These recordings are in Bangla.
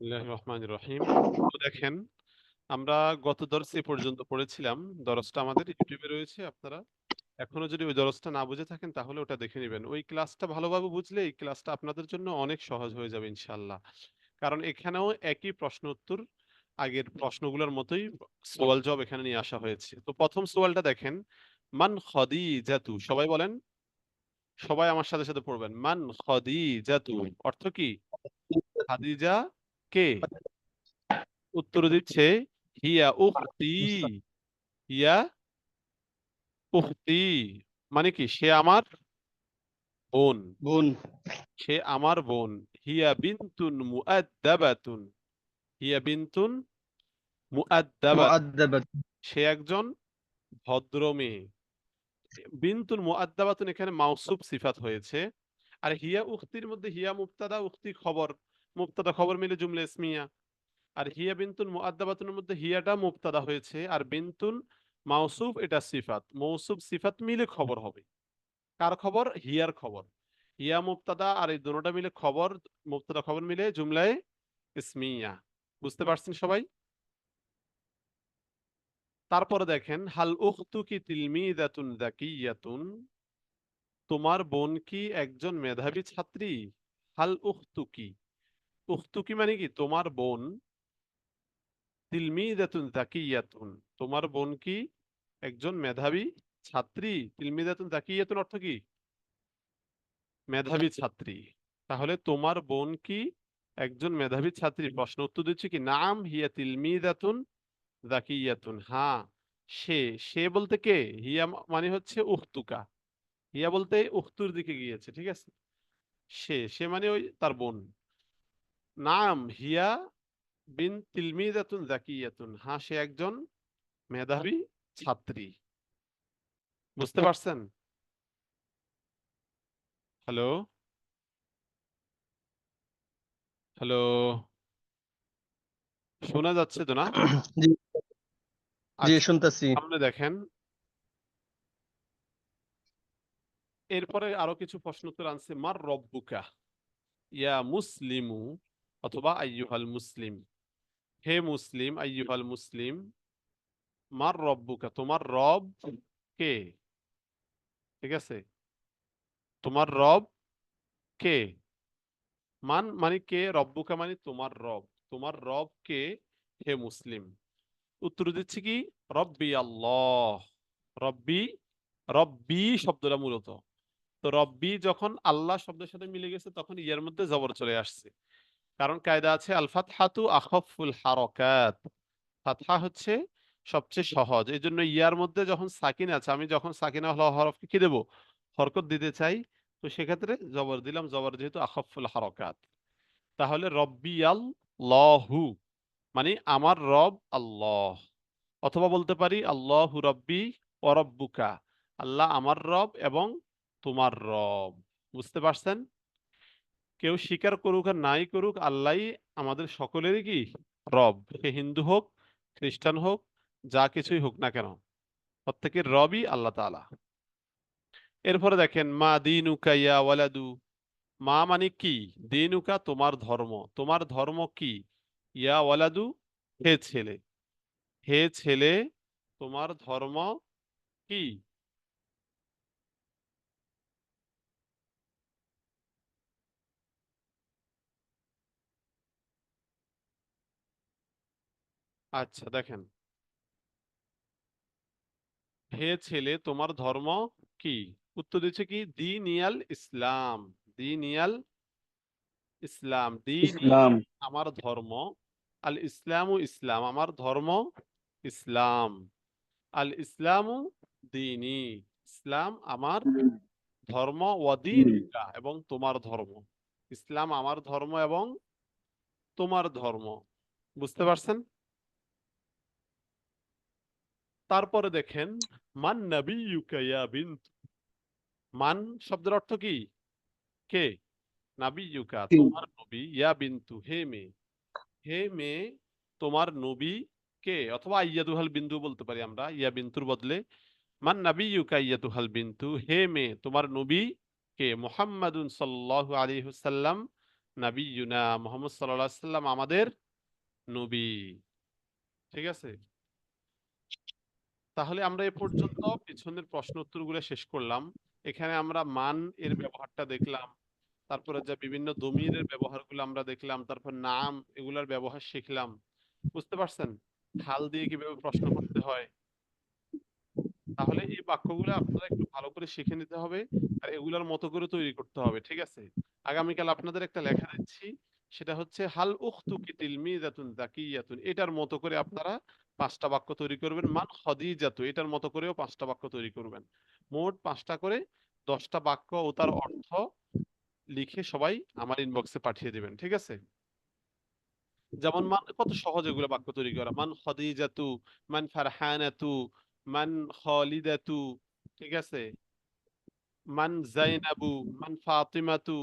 রহিম। দেখেন আমরা গত দর্সে পর্যন্ত পড়েছিলাম। দরসটা আমাদের ইউটিউবে রয়েছে। আপনারা এখনও যদি ওই দরসটা না বুঝে থাকেন তাহলে ওটা দেখে নিবেন। ওই ক্লাসটা ভালোভাবে বুঝলে এই ক্লাসটা আপনাদের জন্য অনেক সহজ হয়ে যাবে ইনশাআল্লাহ। কারণ এখানেও একই প্রশ্ন উত্তর আগের প্রশ্নগুলোর মতোই সওয়াল জবাব এখানে নিয়ে আসা হয়েছে। তো ১ম সওয়ালটা দেখেন, মান খদিজাতু সবাই বলেন। সবাই আমার সাথে, সাথে পড়বেন। মান খদিজাতু অর্থ কি? খাদিজা কে? উত্তর দিচ্ছে হিয়া উখতি। হিয়া উখতি মানে কি? সে আমার বোন। বোন। সে আমার বোন। হিয়া বিনতুন মুআদ্দাবাতুন। হিয়া বিনতুন। মুআদ্দাবাতুন। সে একজন ভদ্র মেয়ে। বিনতুন মুআদ্দাবাতুন এখানে মাওসুফ সিফাত হয়েছে। আর হিয়া উক্তির মধ্যে হিয়া মুবতাদা, উখতি খবর। মুবতাদা খবর মিলে জুমলা ইসমিয়া। আর হিয়া বিনতুন মুআদ্দাবাতুনের মধ্যে হিয়াটা মুবতাদা হয়েছে আর বিনতুন মাওসুফ এটা সিফাত। মৌসুফ সিফাত মিলে খবর হবে। কার খবর? হিয়ার খবর। হিয়া মুবতাদা আর এই দোনোটা মিলে খবর, মুবতাদা খবর মিলে জুমলায়ে ইসমিয়া। বুঝতে পারছেন সবাই? তারপরে দেখেন হাল উখতুকি তিলমিদাতুন যাকিয়াতুন তোমার বোন কি একজন মেধাবী ছাত্রী? হাল উখতুকি। উখতুকি মানে কি? তোমার বোন তিলমিদাতুন যাকিয়াতুন তোমার বোন কি একজন মেধাবী ছাত্রী? তিলমিদাতুন যাকিয়াতুন অর্থ কি? মেধাবী ছাত্রী। তাহলে তোমার বোন কি একজন মেধাবী ছাত্রী? প্রশ্ন উত্তর দিচ্ছে কি? নাম হিয়া তিলমিদাতুন যাকিয়াতুন। হ্যাঁ, সে। সে বলতে কে? হিয়া মানে হচ্ছে উখতুকা। হিয়া বলতে উখতুর দিকে গিয়েছে। ঠিক আছে? সে। সে মানে ওই তার বোন। নাম হিয়া বিন তিলমিদাতুন যাকিয়াতুন। হ্যাঁ, সে একজন মেধাবী ছাত্রী। বুঝতে পারছেন? হ্যালো? হ্যালো? শোনা যাচ্ছে তো না? জি। আচ্ছা, সামনে দেখেন। এরপরে আরও কিছু প্রশ্ন উত্তর আনছে মার রব্বুকা? ইয়া মুসলিমু অথবা আইয়ুহাল মুসলিম। হে মুসলিম, আইয়ুহাল মুসলিম। মার রব্বুকা? তোমার রব কে? ঠিক আছে? তোমার রব কে? মান মানে কে? রব্বুকা মানে তোমার রব। তোমার রব কে? হে মুসলিম। উত্তর দিচ্ছে কি? রব্বি আল্লাহ। রব্বি, রব্বি শব্দটা মূলত। তো রব্বি যখন আল্লাহ শব্দের সাথে মিলে গেছে তখন ইয়ার মধ্যে জবর চলে আসছে। কারণ কায়দা আছে আল ফাতহাতু আখাফুল হারাকাত। ফাতহা হচ্ছে সবচেয়ে সহজ। এজন্য ইয়ার মধ্যে যখন সাকিন আছে, আমি যখন সাকিনা হল হরফকে কি দেব? হরকত দিতে চাই। তো সেক্ষেত্রে জবর দিলাম। জবর যেহেতু আখাফুল হারাকাত। তাহলে রব্বি আল্লাহু মানে আমার রব আল্লাহ। অথবা বলতে পারি, আল্লাহু রব্বি ওয়া রব্বুকা। আল্লাহ আমার রব এবং তোমার রব। বুঝতে পারছেন? কেউ স্বীকার করুক আর নাই করুক আল্লাহই আমাদের সকলেরই কি? রব। সে হিন্দু হোক, খ্রিস্টান হোক, যা কিছুই হোক না কেন। প্রত্যেকের রবই আল্লাহ তাআলা। এরপরে দেখেন মা দীনুকা ইয়া ওয়ালাদু। মা মানে কি? দীনুকা তোমার ধর্ম। তোমার ধর্ম কি? ইয়া ওয়ালাদু হে ছেলে। হে ছেলে তোমার ধর্ম কি? আচ্ছা দেখেন। হে ছেলে তোমার ধর্ম কি? উত্তর দিচ্ছে কি? দীনিয়াল ইসলাম। দীনিয়াল ইসলাম। দীনি ইসলাম। আমার ধর্ম। আল ইসলামু ইসলাম। আমার ধর্ম ইসলাম। আল ইসলামু দীনি। ইসলাম আমার ধর্ম ওয়া দীনুকা এবং তোমার ধর্ম। ইসলাম আমার ধর্ম এবং তোমার ধর্ম। বুঝতে পারছেন? তারপরে দেখেন মান বিনত। মান শব্দের অর্থ কি? কে? কে? তোমার নবী ইয়া বিন্তু হে মেয়ে। হে মেয়ে তোমার নবী কে? অথবা বিন্তু বলতে পারি আমরা ইয়া বিন্তুর বদলে। মান আইয়াতুহাল বিন্তু হে মেয়ে তোমার নবী কে? মুহাম্মাদুন সাল্লাল্লাহু আলাইহি ওয়াসাল্লাম নাবিয়ুনা মুহাম্মদ আলাইহি সাল্লাম আমাদের নবী ঠিক আছে তাহলে আমরা এ পর্যন্ত পিছনের প্রশ্ন উত্তরগুলো শেষ করলাম। এখানে আমরা মান এর ব্যবহারটা দেখলাম, তারপরে যে বিভিন্ন দমিরের ব্যবহারগুলো আমরা দেখলাম, তারপর নাম এগুলার ব্যবহার শিখলাম। বুঝতে পারছেন? হাল দিয়ে কীভাবে প্রশ্ন করতে হয়? তাহলে এই বাক্যগুলো আপনারা একটু ভালো করে শিখে নিতে হবে আর এগুলোর মতো করে তৈরি করতে হবে, ঠিক আছে? আগামীকাল আপনাদের একটা লেখা দিচ্ছি, সেটা হচ্ছে, হাল উখতুকি তিলমিজাতুন যাকিয়াতুন এটার মতো করে আপনারা পাঁচটা বাক্য তৈরি করবেন। মান খদিজাতু, এটার মতো করেও পাঁচটা বাক্য তৈরি করবেন। মোট পাঁচটা করে দশটা বাক্য ও তার অর্থ লিখে সবাই আমার ইনবক্সে পাঠিয়ে দিবেন, ঠিক আছে? যেমন মান, কত সহজ এগুলো বাক্য তৈরি করা। মান খদিজাতু, মান ফারহানাতু, মান খালিদাতু, ঠিক আছে? মান জাইনাবু, মান ফাতিমাতু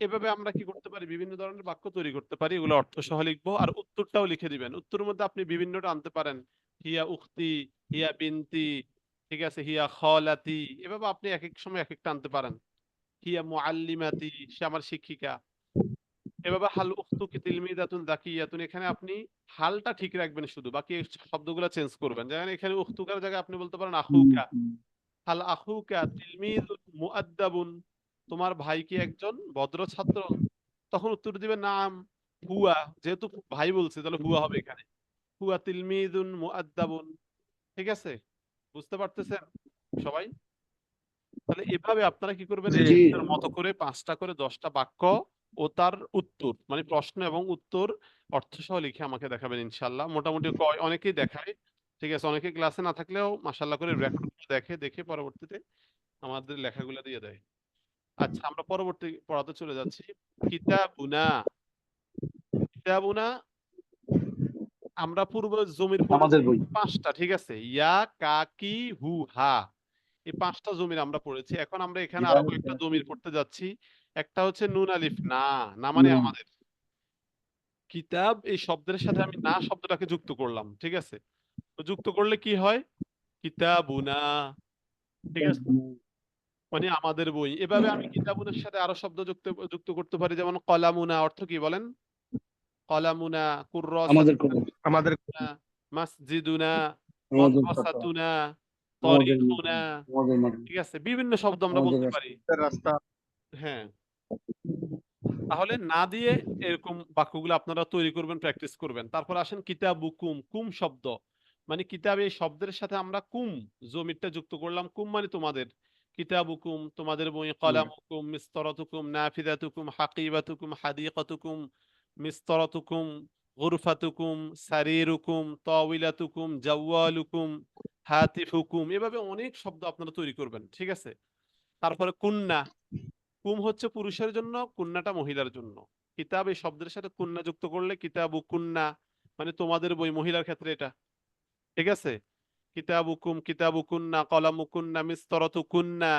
এভাবে আমরা কি করতে পারি? বিভিন্ন ধরনের বাক্য তৈরি করতে পারি এগুলো অর্থ সহ লিখব। আর উত্তরটাও লিখে দিবেন। উত্তরের মধ্যে আপনি বিভিন্নটা আনতে পারেন। হিয়া উখতি হিয়া বিনতি ঠিক আছে? হিয়া খালাতি এভাবে আপনি এক এক সময় এক একটা আনতে পারেন। হিয়া মুআল্লিমাতি সে আমার শিক্ষিকা। এভাবে হাল উখতুকি তিলমিদাতুন যাকিয়াতুন এখানে আপনি হালটা ঠিক রাখবেন শুধু বাকি শব্দগুলো চেঞ্জ করবেন। যেমন এখানে উখতুকার জায়গায় আপনি বলতে পারেন আখুকা। হাল আখুকা তিলমিদুন মুআদ্দাবুন। তোমার ভাই কি একজন ভদ্র ছাত্র তখন উত্তর দিবে নাম হুয়া যেহেতু ভাই বলছে তাহলে হুয়া হবে এখানে। হুয়া তিলমিদুন মুআদ্দাবুন। ঠিক আছে? বুঝতে পারতেছেন সবাই? তাহলে এভাবে আপনারা কি করবেন? এর মতো করে পাঁচটা করে দশটা বাক্য ও তার উত্তর মানে প্রশ্ন এবং উত্তর অর্থ সহ লিখে আমাকে দেখাবেন ইনশাল্লাহ মোটামুটি কয়- অনেকেই দেখায় ঠিক আছে? অনেকে ক্লাসে না থাকলেও মাশাল্লাহ করে রেকর্ড দেখে দেখে পরবর্তীতে আমাদের লেখাগুলো দিয়ে দেয়। আচ্ছা আমরা পরবর্তী পড়াতে চলে যাচ্ছি। কিতাবুনা কিতাবুনা আমরা পূর্ব জমির আমাদের বই। পাঁচটা ঠিক আছে? ইয়া কাকি হু হা। এই পাঁচটা জমির আমরা পড়েছি। এখন আমরা এখানে আরও কয়েকটা জমির পড়তে যাচ্ছি। একটা হচ্ছে নুন আলিফ না না মানে আমাদের। কিতাব এই শব্দের সাথে আমি না শব্দটাকে যুক্ত করলাম ঠিক আছে? তো যুক্ত করলে কি হয়? কিতাবুনা ঠিক আছে? মানে আমাদের বই। এভাবে আমি কিতাবুনের সাথে আরও শব্দ যুক্ত যুক্ত করতে পারি যেমন কলামুনা অর্থ কি বলেন? কলামুনা আমাদের আমাদের মাসজিদুনা আমাদের ছাত্র, মাদ্রাসাতুনা তরিকুনা। ঠিক আছে বিভিন্ন শব্দ আমরা বলতে পারি। রাস্তা। হ্যাঁ। তাহলে না দিয়ে এরকম বাক্যগুলো আপনারা তৈরি করবেন প্র্যাকটিস করবেন। তারপর আসেন কিতাবুকুম কুম শব্দ। মানে কিতাব এই শব্দের সাথে আমরা কুম জমিরটা যুক্ত করলাম। কুম মানে তোমাদের। কিতাবুকুম তোমাদের বই কলামুকুম মিস্তরাতুকুম নাফিদাতুকুম হাকিবাতুকুম হাদিকাতুকুম মিস্তরাতুকুম গুরফাতুকুম সারিরুকুম তাওবিলাতুকুম জাওয়ালুকুম হাতিফুকুম এভাবে অনেক শব্দ আপনারা তৈরি করবেন ঠিক আছে? তারপরে কুন্না কুম হচ্ছে পুরুষের জন্য কুন্নাটা মহিলার জন্য। কিতাব এই শব্দের সাথে কুন্না যুক্ত করলে কিতাবু কুন্না মানে তোমাদের বই মহিলার ক্ষেত্রে এটা ঠিক আছে? কিতাবু কুম কিতাবু কুন্না কলামু কুন্না মিস্তরতু কুন্না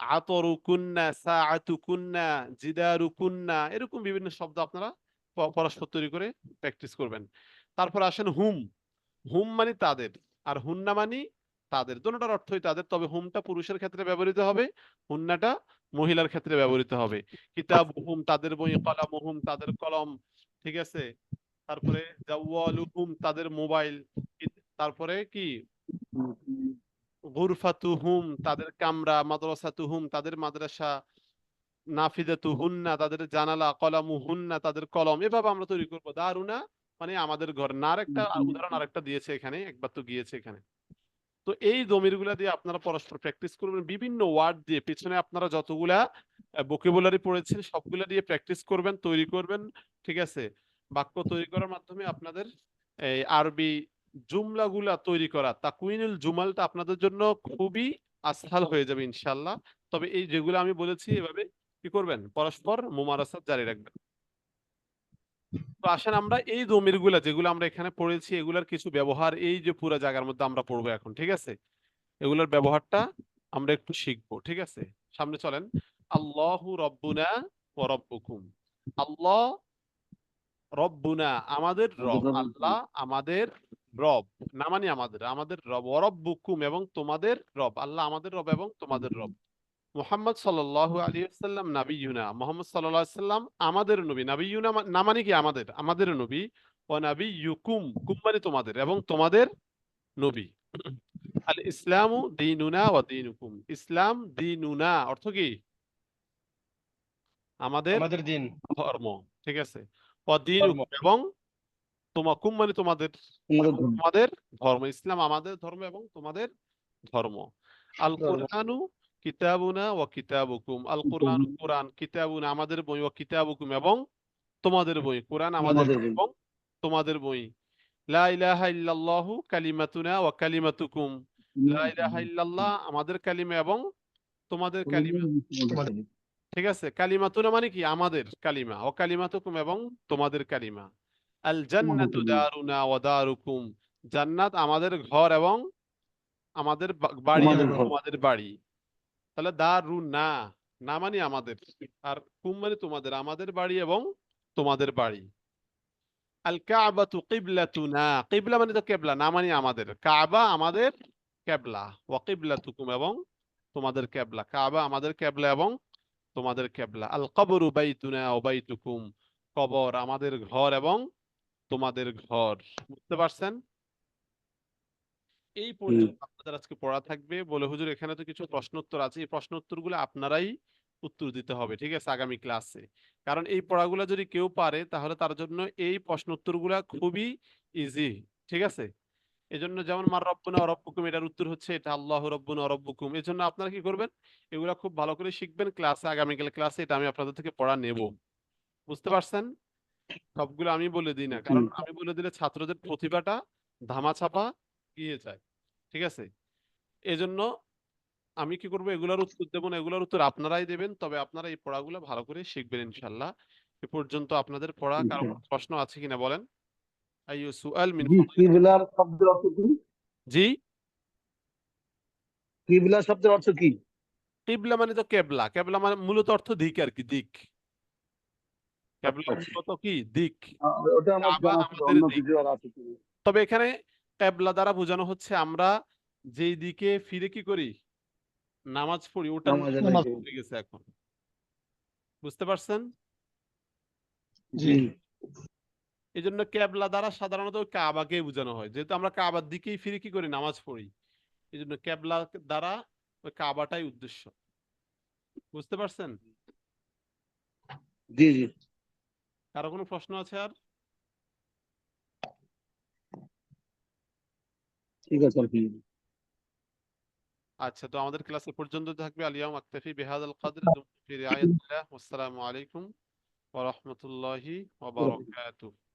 আতরু কুন্না সাআতু কুন্না জিদারু কুন্না এরকম বিভিন্ন শব্দ আপনারা পরস্পর তৈরি করে প্র্যাকটিস করবেন। তারপর আসেন হুম। হুম মানে তাদের আর হুন্না মানে তাদের। দুটোটার অর্থই তাদের। তবে হুমটা পুরুষের ক্ষেত্রে ব্যবহৃত হবে, হুন্নাটা মহিলার ক্ষেত্রে ব্যবহৃত হবে। কিতাব হুম তাদের বই কলাম হুম তাদের কলম, ঠিক আছে? তারপরে তাদের মোবাইল তারপরে কি? গুরফাতুহুম তাদের কামরা মাদ্রাসাতুহুম তাদের মাদ্রাসা নাফিদাতুহুন্না তাদের জানালা কলামুহুন্না তাদের কলম এভাবে আমরা তৈরি করব। দারুনা মানে আমাদের ঘর। না আরেকটা উদাহরণ আরেকটা দিয়েছে এখানে একবার তো গিয়েছে এখানে। তো এই জমিরগুলা দিয়ে আপনারা পরস্পর প্র্যাকটিস করবেন বিভিন্ন ওয়ার্ড দিয়ে। পিছনে আপনারা যতগুলা ভোকেবুলারি পড়েছেন সবগুলা দিয়ে প্র্যাকটিস করবেন তৈরি করবেন ঠিক আছে? বাক্য তৈরি করার মাধ্যমে আপনাদের এই আরবি জুমলাগুলা তৈরি করা তাকুইনুল জুমালটা আপনাদের জন্য খুবই আসহাল হয়ে যাবে ইনশাল্লাহ তবে এই যেগুলো আমি বলেছি এভাবে কি করবেন? পরস্পর মুমারাসাত জারি রাখবেন। তো আসেন আমরা এই জমিরগুলা যেগুলো আমরা এখানে পড়েছি এগুলার কিছু ব্যবহার এই যে পুরো জায়গার মধ্যে আমরা পড়ব এখন ঠিক আছে? এগুলোর ব্যবহারটা আমরা একটু শিখব ঠিক আছে? সামনে চলেন। আল্লাহু রব্বুনা ও রব্বুকুম। আল্লাহ রব্বুনা আমাদের রব আল্লাহ আমাদের রব না মানে আমাদের আমাদের রব অরব্বুকুম এবং তোমাদের রব আল্লাহ আমাদের রব এবং তোমাদের রব। মুহাম্মদ সাল্লাল্লাহু আলাইহি ওয়াসাল্লাম নাবিয়ুনা মুহাম্মদ সাল্লাল্লাহু আলাইহি সাল্লাম আমাদের নবী নাবিয়ুনা মা- না মানে কি আমাদের আমাদের নবী ও নাবিয়ুকুম কুম মানে তোমাদের এবং তোমাদের নবী। আল ইসলামু দীনুনা ওয়া দীনুকুম ইসলাম দীনুনা অর্থ কি? আমাদের আমাদের দিন। ধর্ম ঠিক আছে? ওয়া দীনুকুম এবং তোমাকুম মানে তোমাদের? তোমাদের ধর্ম। ইসলাম আমাদের ধর্ম এবং তোমাদের ধর্ম। আল। কোরআনু কিতাবুনা ওয়া কিতাবুকুম। আল কোরআন। কোরআন কিতাবুনা আমাদের বই ওয়া কিতাবুকুম এবং তোমাদের বই। কোরআন আমাদের। এবং তোমাদের বই। লা ইলাহা ইল্লাল্লাহু কালিমাতুনা ওয়া কালিমাতুকুম। লা ইলাহা ইল্লাল্লাহ আমাদের কালিমা এবং তোমাদের কালিমা। ঠিক আছে? কালিমাতুনা মানে কি? আমাদের কালিমা। ও কালিমাতুকুম এবং তোমাদের কালিমা। আল জান্নাতু দারুনা ওয়া দারুকুম। জান্নাত আমাদের ঘর এবং আমাদের বাড়ি আমাদের তোমাদের বাড়ি। তাহলে দারুনা না মানে আমাদের আর কুম মানে তোমাদের আমাদের বাড়ি এবং তোমাদের বাড়ি। আল কাবাতু কিবলাতুনা কিবলা মানে তো কেবলা না মানে আমাদের। কাবা আমাদের কেবলা ওয়া কিবলাতুকুম এবং তোমাদের কেবলা। কাবা আমাদের কেবলা এবং তোমাদের কেবলা। আল কবরু বাইতুনা ও বাইতুকুম কবর আমাদের ঘর এবং তোমাদের ঘর। বুঝতে পারছেন? এই পর্যন্ত আপনাদের আজকে পড়া থাকবে বলে হুজুর এখানে তো কিছু প্রশ্ন উত্তর আছে। এই প্রশ্ন উত্তরগুলো আপনারাই উত্তর দিতে হবে ঠিক আছে আগামী ক্লাসে। কারণ এই পড়াগুলো যদি কেউ পারে তাহলে তার জন্য এই প্রশ্ন উত্তরগুলা খুবই ইজি ঠিক আছে? এজন্য যেমন মার রব্বুনা রব্বুকুম এটার উত্তর হচ্ছে এটা আল্লাহ রব্বুনা রব্বুকুম এই জন্য আপনারা কি করবেন? এগুলা খুব ভালো করে শিখবেন ক্লাসে আগামীকাল ক্লাসে এটা আমি আপনাদের থেকে পড়া নেব। বুঝতে পারছেন? সবগুলো আমি বলে দিই না। কারণ আমি বলে দিলে ছাত্রদের প্রতিভাটা ধামাচাপা গিয়ে যায়। ঠিক আছে? এজন্য আমি কি করব? এগুলোর উত্তর দেবো না। এগুলোর উত্তর আপনারাই দেবেন। তবে আপনারা এই পড়াগুলো ভালো করে শিখবেন ইনশাল্লাহ এ পর্যন্ত আপনাদের পড়া কারও প্রশ্ন আছে কিনা বলেন? আইয়ু সুআল মিন কিবলার শব্দের অর্থ কি? জি? কিবলা শব্দের অর্থ কি? কিবলা মানে তো কেবলা। কেবলা মানে মূলত অর্থ দিক আর কি দিক। কি? দিক। কি? তবে এখানে কেবলা দ্বারা বোঝানো হচ্ছে আমরা যেই দিকে ফিরে কি করি? নামাজ পড়ি ওটা। হয়ে গেছে এখন। বুঝতে পারছেন? এই জন্য কেবলা দ্বারা সাধারণত কাবাকে বোঝানো হয়। যেহেতু আমরা কাবার দিকেই ফিরে কি করি? নামাজ পড়ি। এই জন্য কেবলা দ্বারা ওই কাবাটাই উদ্দেশ্য। বুঝতে পারছেন? জি জি। কারও কোনো প্রশ্ন আছে আর? ঠিক আছে আচ্ছা তো আমাদের ক্লাস এ পর্যন্ত থাকবে আলিয়াম আক্তাফি বেহাদ আল কাদের ফি রিআয়াতিল্লাহ আসসালামু আলাইকুম ওয়া রাহমাতুল্লাহি ওয়া বারাকাতুহু।